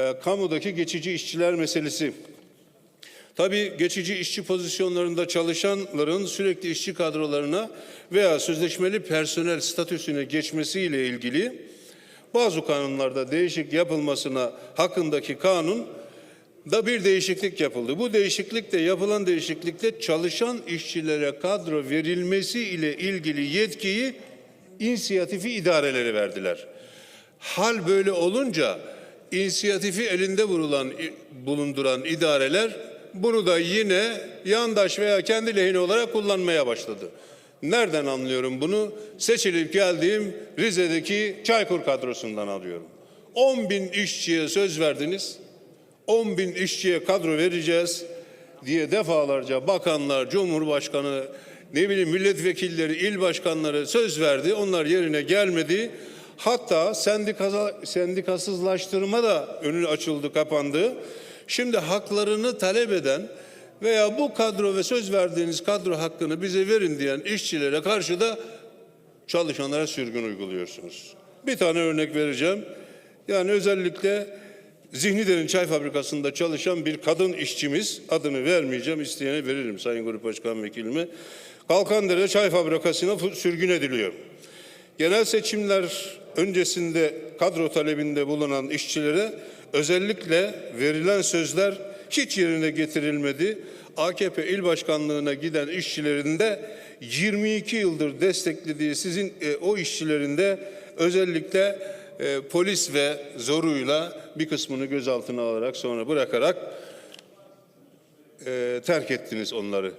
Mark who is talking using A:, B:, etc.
A: e, kamudaki geçici işçiler meselesi. Tabii geçici işçi pozisyonlarında çalışanların sürekli işçi kadrolarına veya sözleşmeli personel statüsüne geçmesiyle ilgili bazı kanunlarda değişik yapılmasına hakkındaki kanun da bir değişiklik yapıldı. Bu değişiklikte yapılan değişiklikte çalışan işçilere kadro verilmesi ile ilgili yetkiyi inisiyatifi idarelere verdiler. Hal böyle olunca inisiyatifi elinde vurulan, bulunduran idareler bunu da yine yandaş veya kendi lehine olarak kullanmaya başladı. Nereden anlıyorum bunu? Seçilip geldiğim Rize'deki Çaykur kadrosundan alıyorum. 10 bin işçiye söz verdiniz. 10 bin işçiye kadro vereceğiz diye defalarca bakanlar, cumhurbaşkanı, ne bileyim milletvekilleri, il başkanları söz verdi. Onlar yerine gelmedi. Hatta sendikaza, sendikasızlaştırma da önü açıldı, kapandı. Şimdi haklarını talep eden veya bu kadro ve söz verdiğiniz kadro hakkını bize verin diyen işçilere karşı da çalışanlara sürgün uyguluyorsunuz. Bir tane örnek vereceğim. Yani özellikle Zihnidere'nin çay fabrikasında çalışan bir kadın işçimiz, adını vermeyeceğim, isteyene veririm Sayın Grup Başkan Vekilime. Kalkandere çay fabrikasına sürgün ediliyor. Genel seçimler öncesinde kadro talebinde bulunan işçilere özellikle verilen sözler hiç yerine getirilmedi. AKP il başkanlığına giden işçilerin de 22 yıldır desteklediği sizin e, o işçilerin de özellikle e, polis ve zoruyla bir kısmını gözaltına alarak sonra bırakarak e, terk ettiniz onları.